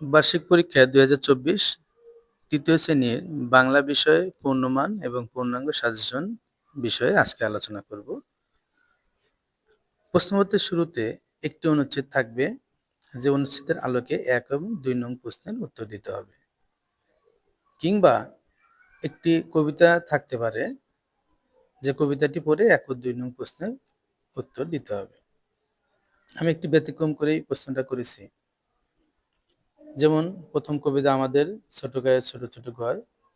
বার্ষিক পরীক্ষা দুই তৃতীয় শ্রেণির বাংলা বিষয়ে পূর্ণমান এবং পূর্ণাঙ্গ সাজেশন বিষয়ে আজকে আলোচনা করব। প্রশ্নপত্রের শুরুতে একটি অনুচ্ছেদ থাকবে যে অনুচ্ছেদের আলোকে এক এবং দুই নং প্রশ্নের উত্তর দিতে হবে। কিংবা একটি কবিতা থাকতে পারে যে কবিতাটি পড়ে এক ও দুই নং প্রশ্নের উত্তর দিতে হবে। আমি একটি ব্যতিক্রম করেই প্রশ্নটা করেছি। যেমন প্রথম কবিতা আমাদের, ছোট গায়ে ছোট ছোট ঘর,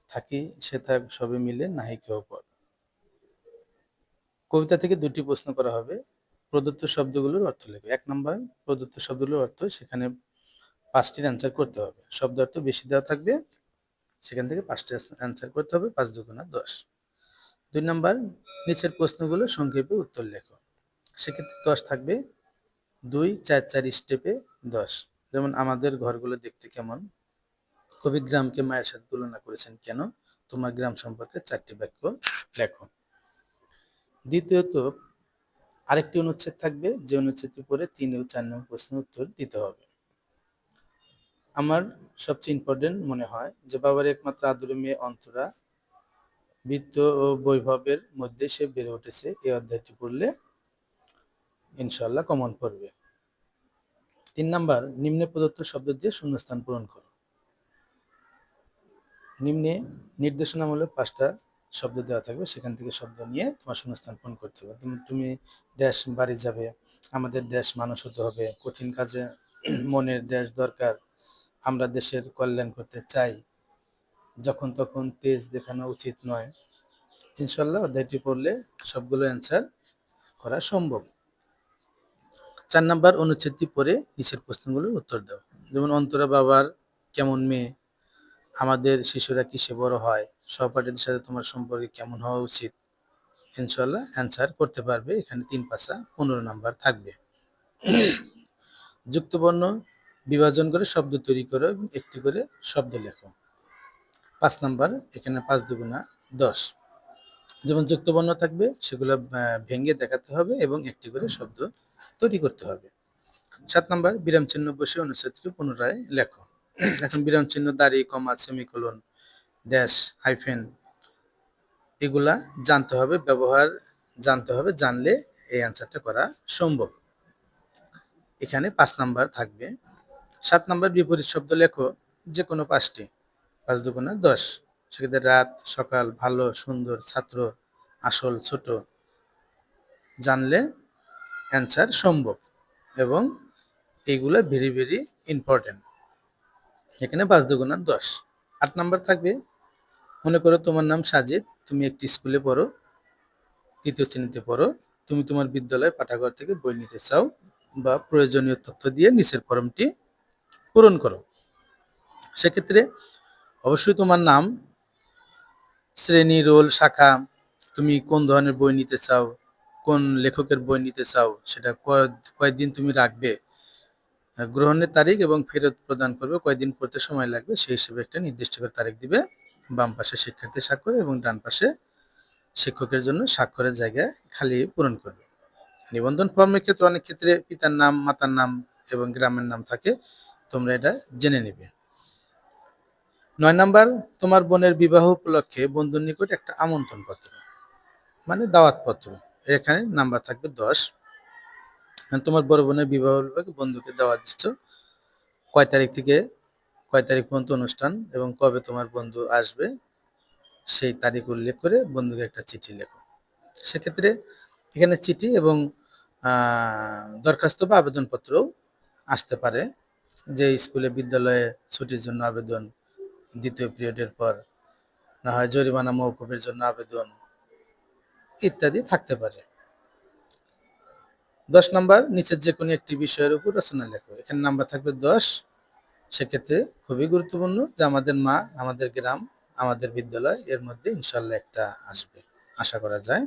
থাকি, সে থাক, সবে মিলে নাহি কেউ পর। কবিতা থেকে দুটি প্রশ্ন করা হবে। প্রদত্ত শব্দগুলোর অর্থ লেখো। এক নম্বর, প্রদত্ত শব্দগুলোর অর্থ সেখানে পাঁচটির অ্যান্সার করতে হবে। শব্দ অর্থ বেশি দেওয়া থাকবে, সেখান থেকে পাঁচটি অ্যান্সার করতে হবে, পাঁচ দুগুণা দশ। দুই নম্বর, নিচের প্রশ্নগুলো সংক্ষেপে উত্তর লেখো। সেক্ষেত্রে দশ থাকবে। দুই, চার চার স্টেপে দশ। যেমন আমাদের ঘরগুলো দেখতে কেমন? কবি গ্রামকে মায়ের সাথে তুলনা করেছেন কেন? তোমার গ্রাম সম্পর্কে চারটি বাক্য লেখো। দ্বিতীয়ত, আরেকটি অনুচ্ছেদ থাকবে, যে অনুচ্ছেদটি পরে তিন ও চার নম্বর প্রশ্নের উত্তর দিতে হবে। আমার সবচেয়ে ইম্পর্টেন্ট মনে হয় যে বাবার একমাত্র আদরের মেয়ে অন্তরা বৃত্ত ও বৈভবের মধ্যে সে বেড়ে উঠেছে। এই অধ্যায়টি পড়লে ইনশাল্লাহ কমন পড়বে। তিন নাম্বার, নিম্নে প্রদত্ত শব্দ দিয়ে শূন্যস্থান পূরণ করো। নিম্নে নির্দেশনামূলক পাঁচটা শব্দ দেওয়া থাকবে, সেখান থেকে শব্দ নিয়ে তোমার শূন্যস্থান পূরণ করতে হবে। তুমি দেশ, বাড়ি যাবে, আমাদের দেশ মানুষ হতে হবে, কঠিন কাজে মনের দেশ দরকার, আমরা দেশের কল্যাণ করতে চাই। যখন তখন তেজ দেখানো উচিত নয়। ইনশাল্লাহ অধ্যায়টি পড়লে সবগুলো অ্যান্সার করা সম্ভব। চার নাম্বার অনুচ্ছেদটি পড়ে নিচের প্রশ্নগুলোর উত্তর দাও। যেমন, অন্তরা বাবার কেমন মেয়ে? আমাদের শিশুরা কিসে বড় হয়? সহপাঠীদের সাথে তোমার সম্পর্কে কেমন হওয়া উচিত? ইনশাল্লাহ অ্যান্সার করতে পারবে। এখানে তিন পাশা পনেরো নাম্বার থাকবে। যুক্তবর্ণ বিভাজন করে শব্দ তৈরি করো এবং একটি করে শব্দ লেখো। পাঁচ নাম্বার, এখানে পাঁচ দুগুণা দশ। যেমন যুক্তবর্ণ থাকবে, সেগুলো ভেঙে দেখাতে হবে এবং একটি করে শব্দ তৈরি করতে হবে। সাত নাম্বার, বিরাম চিহ্ন বসে অনুচ্ছেদটি পুনরায় লেখো। এখন বিরাম চিহ্ন, দাড়ি, কমা, সেমিকোলন, ড্যাশ, হাইফেন, এগুলা জানতে হবে, ব্যবহার জানতে হবে, জানলে এই অ্যান্সারটা করা সম্ভব। এখানে পাঁচ নাম্বার থাকবে। সাত নাম্বার বিপরীত শব্দ লেখো যে কোনো পাঁচটি, পাঁচ দুগুণা দশ। সেক্ষেত্রে রাত, সকাল, ভালো, সুন্দর, ছাত্র, আসল, ছোট, জানলে অ্যান্সার সম্ভব এবং এইগুলো ভেরি ভেরি ইম্পর্টেন্ট এখানে পাঁচ দুগুণা দশ। আট নাম্বার থাকবে। মনে করো তোমার নাম সাজিদ, তুমি একটি স্কুলে পড়ো, তৃতীয় শ্রেণীতে পড়ো, তুমি তোমার বিদ্যালয়ের পাঠাগার থেকে বই নিতে চাও বা প্রয়োজনীয় তথ্য দিয়ে নিচের ফর্মটি পূরণ করো। সেক্ষেত্রে অবশ্যই তোমার নাম শ্রেণি, রোল, শাখা, তুমি কোন ধরনের বই নিতে চাও? কোন লেখকের বই নিতে চাও? সেটা কয়েকদিন তুমি রাখবে? গ্রহণের তারিখ এবং ফেরত প্রদান করবে কয়েকদিন পড়তে সময় লাগবে, সেই হিসেবে একটা নির্দিষ্ট করে তারিখ দিবে। বাম পাশে শিক্ষার্থী স্বাক্ষর এবং ডান পাশে শিক্ষকের জন্য স্বাক্ষরের জায়গায় খালি পূরণ করবে। নিবন্ধন ফর্মের ক্ষেত্রে অনেক ক্ষেত্রে পিতার নাম, মাতার নাম এবং গ্রামের নাম থাকে, তোমরা এটা জেনে নেবে। নয় নাম্বার, তোমার বোনের বিবাহ উপলক্ষে বন্ধুর নিকট একটা আমন্ত্রণ পত্র মানে দাওয়াত পত্র এখানে নাম্বার থাকবে দশ। তোমার বড় বোনের বিবাহ উপলক্ষে বন্ধুকে দাওয়াত দিচ্ছ কয় তারিখ থেকে, কয় তারিখ পর্যন্ত অনুষ্ঠান এবং কবে তোমার বন্ধু আসবে, সেই তারিখ উল্লেখ করে বন্ধুকে একটা চিঠি লেখো। সেক্ষেত্রে এখানে চিঠি এবং দরখাস্ত বা আবেদনপত্রও আসতে পারে। যে স্কুলে বিদ্যালয়ে ছুটির জন্য আবেদন দ্বিতীয় পিরিয়ডের পর না হয় জরিমানা মৌকুফের জন্য আবেদন ইত্যাদি থাকতে পারে। দশ নাম্বার, নিচের যে কোনো একটি বিষয়ের উপর রচনা লেখো। এখানে নাম্বার থাকবে দশ। সেক্ষেত্রে খুবই গুরুত্বপূর্ণ যে আমাদের মা, আমাদের গ্রাম, আমাদের বিদ্যালয়, এর মধ্যে ইনশাল্লাহ একটা আসবে। আশা করা যায়।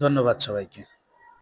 ধন্যবাদ সবাইকে।